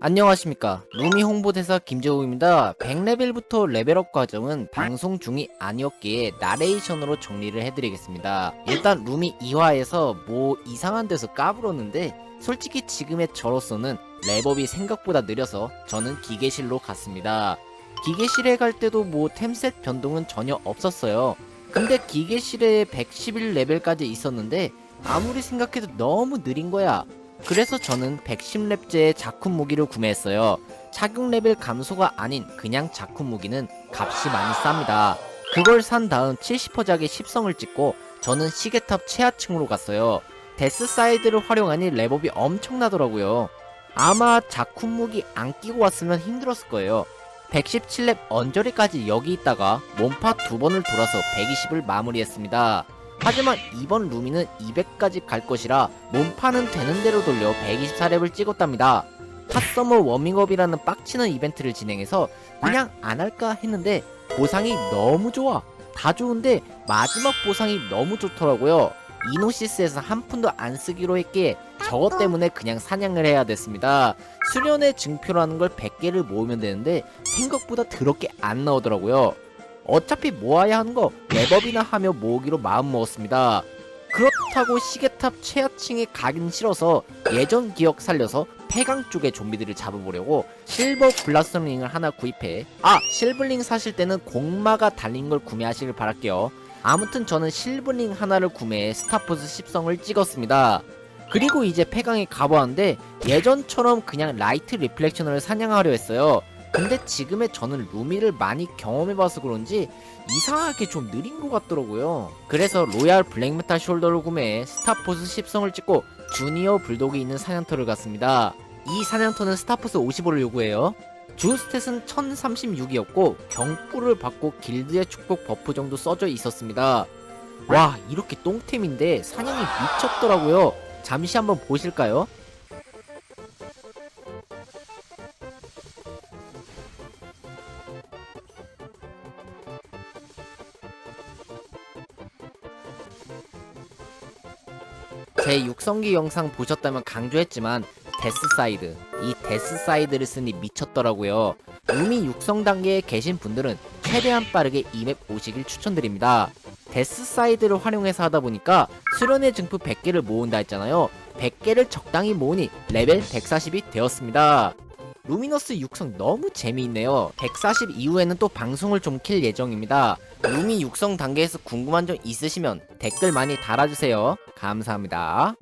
안녕하십니까. 루미 홍보대사 김재호입니다. 100레벨부터 레벨업 과정은 방송 중이 아니었기에 나레이션으로 정리를 해드리겠습니다. 일단 루미 2화에서 뭐 이상한 데서 까불었는데 솔직히 지금의 저로서는 랩업이 생각보다 느려서 저는 기계실로 갔습니다. 기계실에 갈 때도 뭐 템셋 변동은 전혀 없었어요. 근데 기계실에 111레벨까지 있었는데 아무리 생각해도 너무 느린 거야 그래서 저는 110렙제의 작품 무기를 구매했어요. 착용 레벨 감소가 아닌 그냥 작품 무기는 값이 많이 쌉니다. 그걸 산 다음 70%작의 10성을 찍고 저는 시계탑 최하층으로 갔어요. 데스 사이드를 활용하니 랩업이 엄청나더라고요. 아마 작품 무기 안 끼고 왔으면 힘들었을 거예요. 117렙 언저리까지 여기 있다가 몸파 두 번을 돌아서 120을 마무리했습니다. 하지만 이번 루미는 200까지 갈 것이라 몸파는 되는 대로 돌려 124렙을 찍었답니다. 핫서머 워밍업이라는 빡치는 이벤트를 진행해서 그냥 안 할까 했는데 보상이 너무 좋아. 다 좋은데 마지막 보상이 너무 좋더라고요. 이노시스에서 한 푼도 안 쓰기로 했기에 저것 때문에 그냥 사냥을 해야 됐습니다. 수련의 증표라는 걸 100개를 모으면 되는데 생각보다 더럽게 안 나오더라고요. 어차피 모아야 하는 거 랩업이나 하며 모으기로 마음 먹었습니다. 그렇다고 시계탑 최하층에 가긴 싫어서 예전 기억 살려서 폐강 쪽의 좀비들을 잡아보려고 실버 블라스링을 하나 구입해. 아 실블링 사실 때는 공마가 달린 걸 구매하시길 바랄게요. 아무튼 저는 실블링 하나를 구매해 스타포스 10성을 찍었습니다. 그리고 이제 폐강에 가보았는데 예전처럼 그냥 라이트 리플렉셔널을 사냥하려 했어요 근데 지금의 저는 루미를 많이 경험해봐서 그런지 이상하게 좀 느린 것 같더라고요. 그래서 로얄 블랙메탈 숄더를 구매해 스타포스 10성을 찍고 주니어 불독이 있는 사냥터를 갔습니다. 이 사냥터는 스타포스 55를 요구해요. 주 스탯은 1036이었고 경포를 받고 길드의 축복 버프 정도 써져 있었습니다. 와 이렇게 똥템인데 사냥이 미쳤더라고요. 잠시 한번 보실까요? 제 육성기 영상 보셨다면 강조했지만 데스사이드 이 데스사이드를 쓰니 미쳤더라고요. 이미 육성 단계에 계신 분들은 최대한 빠르게 이 맵 오시길 추천드립니다. 데스사이드를 활용해서 하다 보니까 수련의 증표 100개를 모은다 했잖아요. 100개를 적당히 모으니 레벨 140이 되었습니다 루미너스 육성 너무 재미있네요. 140 이후에는 또 방송을 좀 킬 예정입니다. 루미 육성 단계에서 궁금한 점 있으시면 댓글 많이 달아주세요. 감사합니다